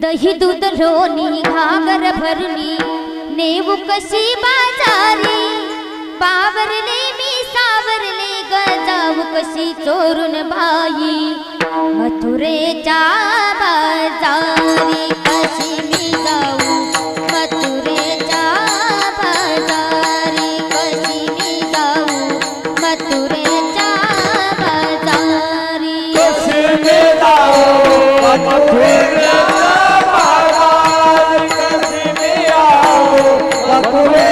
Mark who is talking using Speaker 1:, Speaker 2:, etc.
Speaker 1: दही दूध रोनी घागर भरली नेव कशी बाजारी? पावरले मी सावरले गजाव कशी चोरून बाई? मथुरेच्या बाजारी कशी मी जाऊ? मथुरेच्या बाजारी कशी मी जाऊ? मथुरेच्या बाजारी कशी मी जाऊ? मथुरे সকলে